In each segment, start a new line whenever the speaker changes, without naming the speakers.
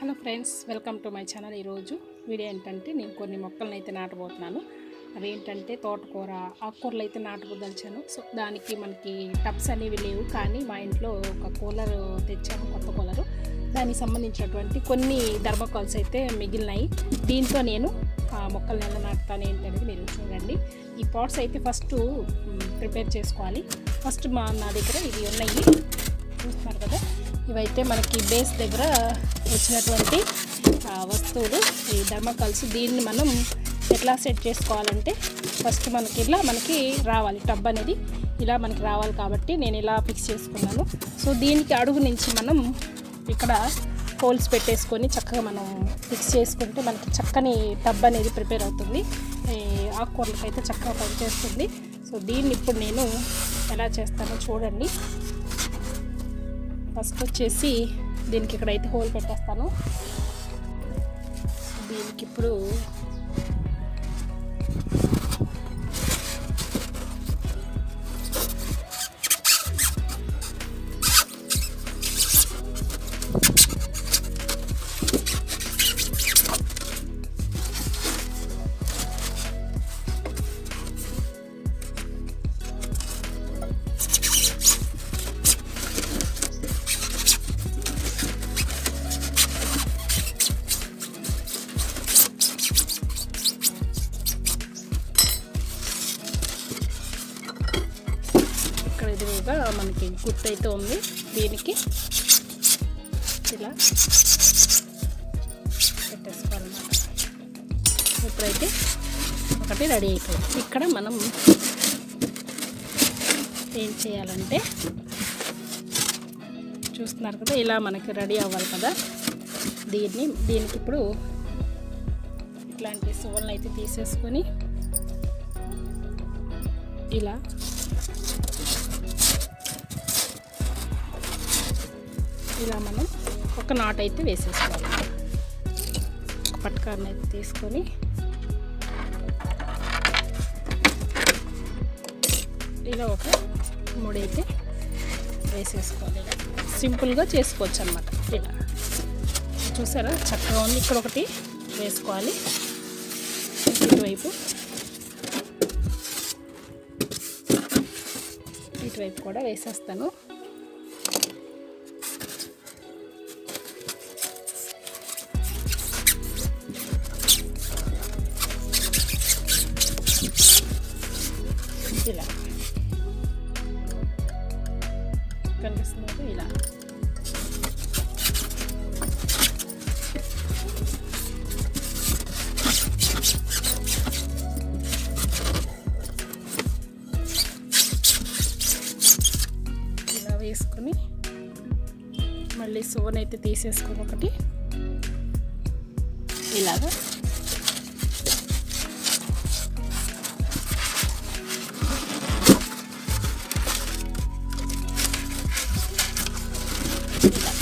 Hello friends welcome to my channel. ఈరోజు video ఏంటంటే నేను కొన్ని మొక్కలను అయితే నాటబోతున్నాను. అవి ఏంటంటే తోటకూర ఆకుకూరలు అయితే నాటబోదలిచాను సో దానికి మనకి టబ్స్ అనేవి లేవు. కానీ మా ఇంట్లో ఒక కూలర్ తెచ్చాము కొత్త కూలరు. దానికి సంబంధించినటువంటి కొన్ని ధర్మకాల్స్ అయితే మిగిలినాయి. దీంతో నేను ఆ మొక్కలను ఎలా నాటుతాను ఏంటనేది మీరు చూడండి. ఈ పాట్స్ అయితే ఫస్ట్ ప్రిపేర్ చేసుకోవాలి. ఫస్ట్ మా నా దగ్గర ఇవి ఉన్నాయి. చూస్తున్నారు కదా? ఇవైతే మనకి బేస్ దగ్గర వచ్చినటువంటి వస్తువులు ఈ ధర్మకాల్స్. దీన్ని మనం ఎట్లా సెట్ చేసుకోవాలంటే ఫస్ట్ మనకి ఇలా మనకి రావాలి టబ్ అనేది ఇలా మనకి రావాలి కాబట్టి నేను ఇలా ఫిక్స్ చేసుకున్నాను. సో దీనికి అడుగు నుంచి మనం ఇక్కడ హోల్స్ పెట్టేసుకొని చక్కగా మనం ఫిక్స్ చేసుకుంటే మనకి చక్కని టబ్ అనేది ప్రిపేర్ అవుతుంది. ఈ ఆకుకూరలకు అయితే చక్కగా పనిచేస్తుంది. సో దీన్ని ఇప్పుడు నేను ఎలా చేస్తానో చూడండి. ఫస్ట్ వచ్చేసి దీనికి ఇక్కడైతే హోల్ పెట్టేస్తాను. దీనికి ఇప్పుడు మనకి గుర్తైతే ఉంది. దీనికి ఇలా పెట్టేసుకోవాలన్నమాట. ఇప్పుడైతే ఒకటి రెడీ అయిపోయింది. ఇక్కడ మనం ఏం చేయాలంటే చూస్తున్నారు కదా ఇలా మనకి రెడీ అవ్వాలి కదా. దీన్ని దీనికి ఇప్పుడు ఇట్లాంటి సువల్ని అయితే తీసేసుకొని ఇలా ఇలా మనం ఒక నాట్ అయితే వేసేసుకోవాలి. ఒక పట్కాన్ని అయితే తీసుకొని ఇలా ఒక మూడైతే వేసేసుకోవాలి. ఇలా సింపుల్గా చేసుకోవచ్చు అనమాట ఇలా. చూసారా? చక్కగా ఉంది. ఇక్కడ ఒకటి వేసుకోవాలి. ఇటువైపు. ఇటువైపు కూడా వేసేస్తాను. కనిపిస్తుంది ఇలా. ఇలా వేసుకొని మళ్ళీ సోన్ అయితే తీసేసుకొని ఒకటి ఇలాగా. you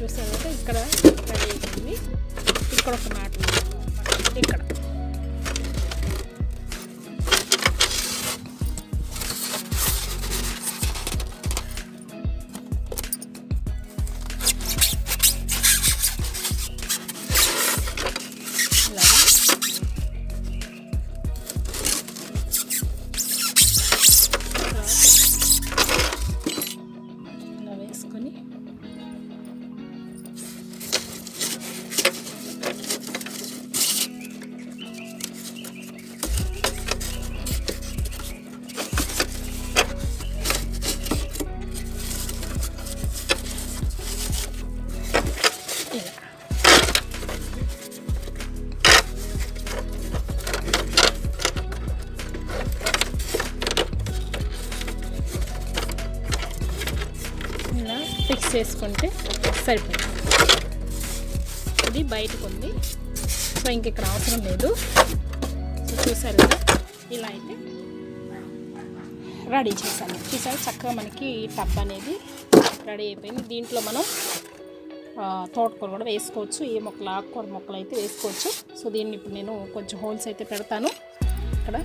చూసారు కదా ఇక్కడ రెడీ అయిపోయింది ఇక్కడ ఒక మ్యాట్ ఇక్కడ. మిక్స్ చేసుకుంటే సరిపోతుంది. ఇది బయటకు ఉంది. సో ఇంక ఇక్కడ అవసరం లేదు. సో చూసారు కదా? ఇలా అయితే రెడీ చేశాను. చూసారు? చక్కగా మనకి టబ్ అనేది రెడీ అయిపోయింది. దీంట్లో మనం తోటకూర కూడా వేసుకోవచ్చు. ఏ మొక్కలు ఆకుకూర మొక్కలు అయితే వేసుకోవచ్చు. సో దీన్ని ఇప్పుడు నేను కొంచెం హోల్స్ అయితే పెడతాను. ఇక్కడ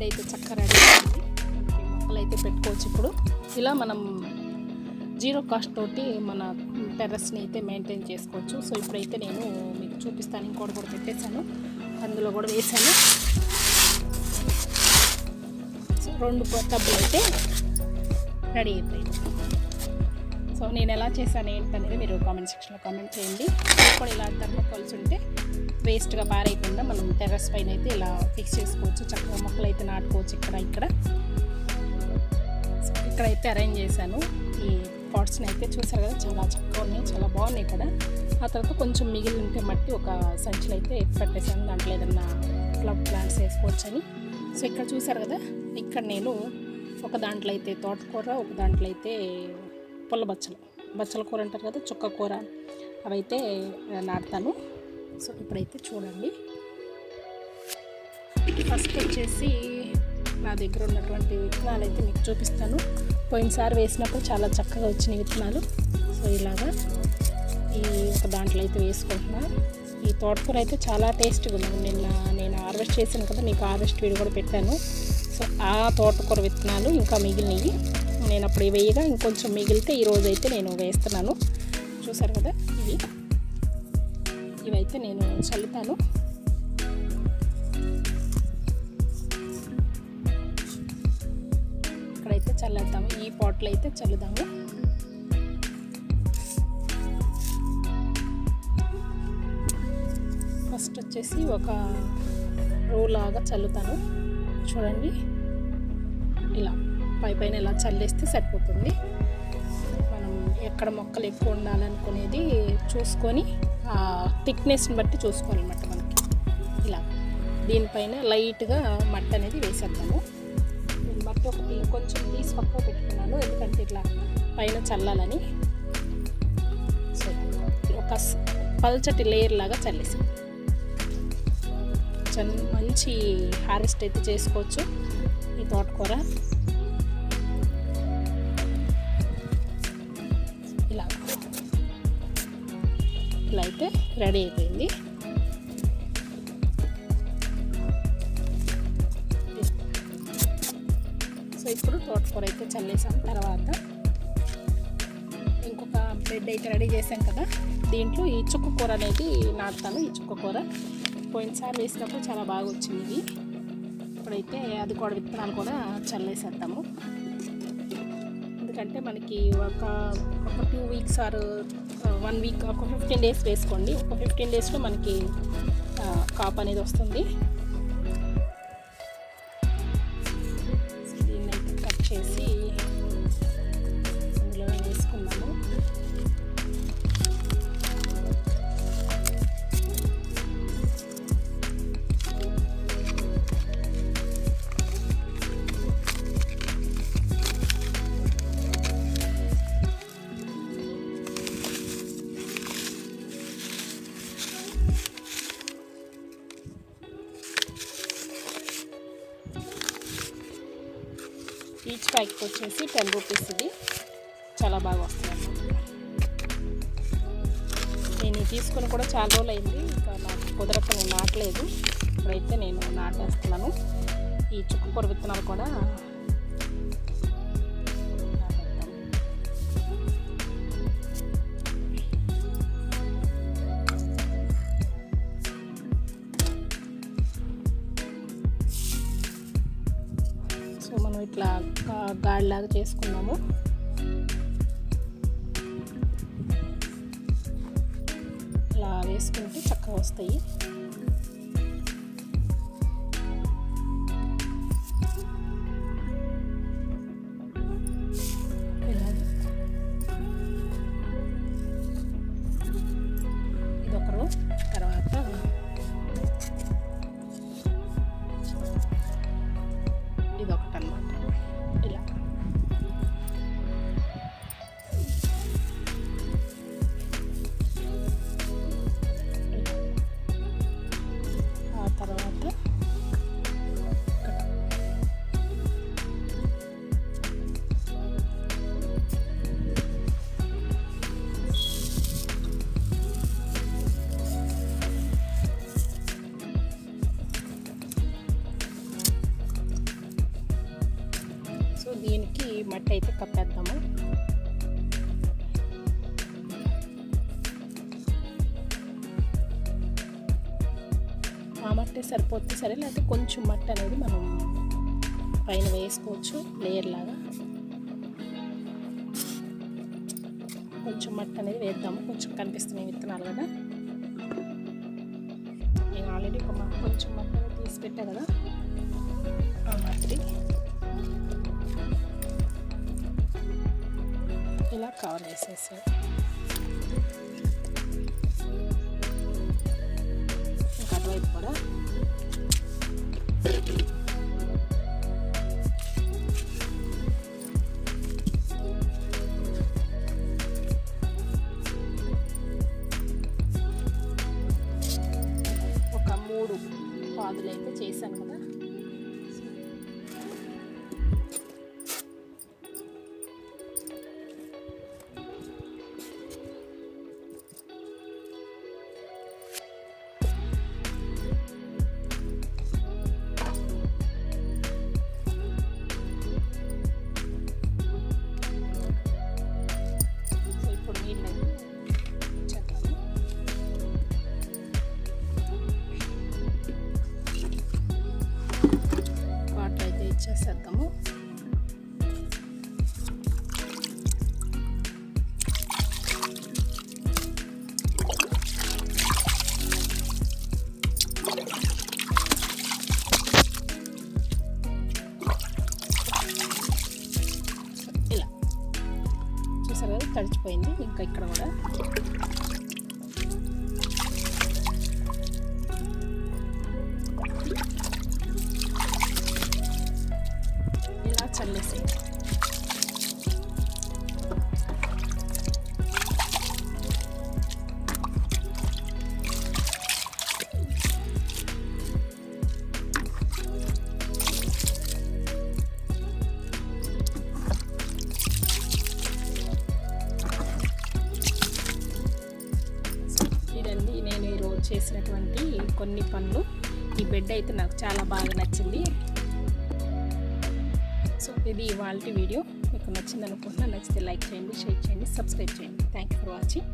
చూసారా బెడ్ అయితే చక్కగా రెడీ అయింది. మొక్కలు అయితే పెట్టుకోవచ్చు ఇప్పుడు. ఇలా మనం జీరో కాస్ట్ తోటి మన టెర్రస్ని అయితే మెయింటైన్ చేసుకోవచ్చు. సో ఇప్పుడైతే నేను మీకు చూపిస్తాను. ఇంకోటి కూడా పెట్టేశాను. అందులో కూడా వేసాను రెండు టబ్బులు అయితే రెడీ అయిపోయింది సో నేను ఎలా చేశాను ఏంటనేది మీరు కామెంట్ సెక్షన్లో కామెంట్ చేయండి. మీకు కూడా ఇలా థర్మోకాల్స్ ఉంటే వేస్ట్గా పారేయకుండా మనం టెర్రస్ పైన అయితే ఇలా ఫిక్స్ చేసుకోవచ్చు. చక్కగా మొక్కలు అయితే నాటుకోవచ్చు ఇక్కడ ఇక్కడ. సో ఇక్కడైతే అరేంజ్ చేశాను. ఈ పాట్స్ని అయితే చూసారు కదా చాలా చక్కగా ఉన్నాయి చాలా బాగున్నాయి ఇక్కడ. ఆ తర్వాత కొంచెం మిగిలి ఉంటే మట్టి ఒక సంచులు అయితే పెట్టేశాను. దాంట్లో ఏదన్నా ఫ్లవ్ ప్లాంట్స్ వేసుకోవచ్చని. సో ఇక్కడ చూసారు కదా ఇక్కడ నేను ఒక దాంట్లో అయితే తోటకూర ఒక దాంట్లో అయితే పుల్ల బచ్చలు బచ్చల కూర అంటారు కదా చుక్క కూర అవైతే నాటుతాను. సో ఇప్పుడైతే చూడండి. ఫస్ట్ వచ్చేసి నా దగ్గర ఉన్నటువంటి విత్తనాలు అయితే మీకు చూపిస్తాను. పోయినసారి వేసినప్పుడు చాలా చక్కగా వచ్చిన విత్తనాలు. సో ఇలాగా ఈ ఒక దాంట్లో అయితే వేసుకుంటున్నా. ఈ తోటకూర అయితే చాలా టేస్ట్గా ఉంది. నిన్న నేను హార్వెస్ట్ చేశాను కదా మీకు హార్వెస్ట్ వీడియో కూడా పెట్టాను. సో ఆ తోటకూర విత్తనాలు ఇంకా మిగిలినవి. నేను అప్పుడు వేయగా ఇంకొంచెం మిగిలితే ఈరోజు అయితే నేను వేస్తున్నాను. చూసారు కదా ఇవి? ఇవైతే నేను చల్లుతాను. ఇక్కడైతే చల్లేద్దాము. ఈ పాట్లో అయితే చల్లుదాము. ఫస్ట్ వచ్చేసి ఒక రో లాగా చల్లుతాను. చూడండి. ఇలా. పై పైన ఇలా చల్లేస్తే సరిపోతుంది. మనం ఎక్కడ మొక్కలు ఎక్కువ ఉండాలనుకునేది చూసుకొని ఆ థిక్నెస్ని బట్టి చూసుకోవాలన్నమాట మనకి. ఇలా దీనిపైన లైట్గా మట్టి అనేది వేసేద్దాము. నేను మట్టి ఒకటి కొంచెం తీసి పక్క పెట్టుకున్నాను. ఎందుకంటే ఇట్లా పైన చల్లాలని. సో ఒక పల్చటి లేయర్ లాగా చల్లేసాం. మంచి హార్వెస్ట్ అయితే చేసుకోవచ్చు. ఈ తోటకూర. అయితే రెడీ అయిపోయింది. సో ఇప్పుడు తోటకూర అయితే చల్లేసాం తర్వాత ఇంకొక బ్రెడ్ అయితే రెడీ చేసాం కదా. దీంట్లో ఈ చుక్క కూర అనేది నాటుతాను ఈ చుక్క కూర. పోయినసారి వేసినప్పుడు చాలా బాగా వచ్చింది. ఇప్పుడైతే అది కూడా విత్తనాలు కూడా చల్లేసేద్దాము. ఎందుకంటే మనకి ఒక ఒక two weeks or one week ఒక ఫిఫ్టీన్ డేస్ వేసుకోండి. ఒక ఫిఫ్టీన్ డేస్లో మనకి uh, కాప్ అనేది వస్తుంది. ప్యాకెట్ వచ్చేసి టెన్ రూపీస్ ఇది చాలా బాగా వస్తుంది. నేను తీసుకుని కూడా చాలా రోజులు అయింది. ఇంకా నాకు కుదరక నేను నాటలేదు. ఇప్పుడైతే నేను నాటేస్తున్నాను. ఈ చుక్కకూర విత్తనాలు కూడా గాడిలాగా చేసుకున్నాము అలా వేసుకుంటే చక్కగా వస్తాయి. సరిపోతే సరే లేకపోతే కొంచెం మట్టి అనేది మనం పైన వేసుకోవచ్చు లేయర్ లాగా. కొంచెం మట్టి అనేది వేద్దాము. కొంచెం కనిపిస్తున్నాయి విత్తనాలు కదా. నేను ఆల్రెడీ ఒక కొంచెం మట్టి అనేది తీసి పెట్టా కదా. ఆ మట్టి. ఇలా కవర్ వేసేసాను తడిచిపోయింది. ఇంకా ఇక్కడ కూడా. చేసినటువంటి కొన్ని పనులు. ఈ బెడ్ అయితే నాకు చాలా బాగా నచ్చింది. సో ఇది ఇవాళ వీడియో మీకు నచ్చింది అనుకుంటున్నా నచ్చితే లైక్ చేయండి షేర్ చేయండి సబ్స్క్రైబ్ చేయండి. Thank you for watching